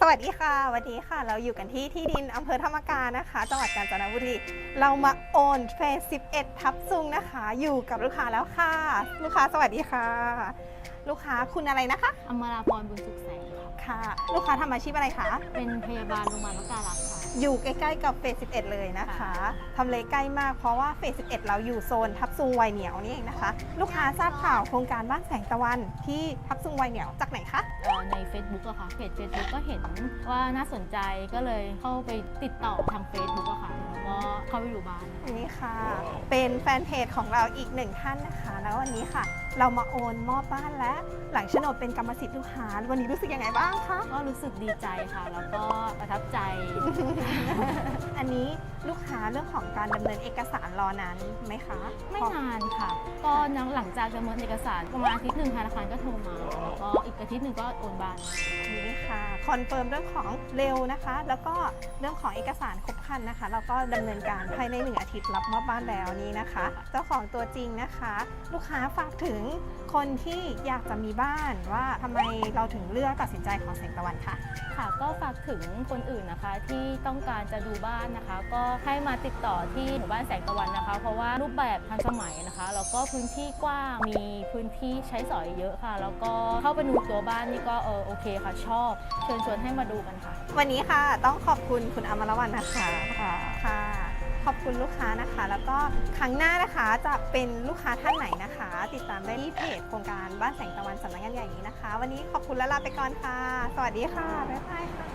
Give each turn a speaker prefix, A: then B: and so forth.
A: สวัสดีค่ะ วันนี้ค่ะ เราอยู่กันที่ที่ดินอำเภอธรรมกานะคะ จังหวัดกาญจนบุรี เรามาโอนเฟส11 ทับซุงนะคะ อยู่กับลูกค้าแล้วค่ะ ลูกค้าสวัสดีค่ะ ลูกค้าคุณอะไรนะคะ
B: อมราพรบุญสุขแสงค่ะ
A: ค่ะ ลูกค้าทำอาชีพอะไรคะ
B: เป็นพยาบาลโรงพยาบาลมะการักษ์ค่ะ
A: อยู่ใกล้ๆกับเฟส11 เลยนะคะทำเลใกล้มากเพราะว่าเฟส11 เราอยู่โซนทับซุงไวเหนียวนี่เองนะคะ ลูกค้าทราบข่าวโครงการบ้านแสงตะวันที่ทับซุงไวเหนียวจากไหนคะ
B: เอ่อใน Facebook อะค่ะเพจ Facebook ก็เห็นว่าน่าสนใจก็เลยเข้าไปติดต่อทาง Facebook อะค่ะแล้ว ก็เข้าไปอยู่บ้าน
A: อันนี้ค่ะ เป็นแฟนเพจของเราอีกหนึ่งท่านนะคะ แล้ววันนี้ค่ะ เรามาโอนมอบบ้านและหลังโฉนดเป็นกรรมสิทธิ์ลูกค้าวันนี้รู้สึกยังไงบ้างคะ
B: ก็รู้สึกดีใจค่ะ แล้วก็ประทับใจ
A: อันนี้ลูกค้าเรื่องของการดำเนินเอกสารรอนานไหมคะ
B: ไม่นานค่ะ ก็หลังจากดำเนินเอกสารประมาณอาทิตย์หนึ่งธนาคารก็โทรมา แล้วก็อีกอาทิตย์หนึ่งก็โอนบ้าน
A: นี่ คอนเฟิร์มเรื่องของเร็วนะคะ แล้วก็เรื่องของเอกสารครบครันนะคะแล้วก็ดำเนินการภายในหนึ่งอาทิตย์รับมอบบ้านแล้วนี้นะคะ เจ้าของตัวจริงนะคะ ลูกค้าฝากถึงคนที่อยากจะมีบ้านว่าทำไมเราถึงเลือกตัดสินใจของแสงตะวันค่ะ
B: ค่ะ ก็ฝากถึงคนอื่นนะคะที่ต้องการจะดูบ้านนะคะ ก็ให้มาติดต่อที่หมู่บ้านแสงตะวันนะคะ เพราะว่ารูปแบบทันสมัยนะคะแล้วก็พื้นที่กว้างมีพื้นที่ใช้สอยเยอะค่ะ แล้วก็เข้าไปดูตัวบ้านนี่ก็เออโอเคค่ะชอบ เชิญชวนให้มาดูกันค่ะ
A: วันนี้ค่ะต้องขอบคุณคุณอมรวรรณนะคะค่ะค่ะข อบคุณลูกค้านะคะ แล้วก็ครั้งหน้านะคะจะเป็นลูกค้าท่านไหนนะคะ ติดตามได้ที่เพจโครงการบ้านแสงตะวันสำนักงานใหญ่นี้นะคะ วันนี้ขอบคุณและลาไปก่อนค่ะ สวัสดีค่ะบ๊ายบายค่ะ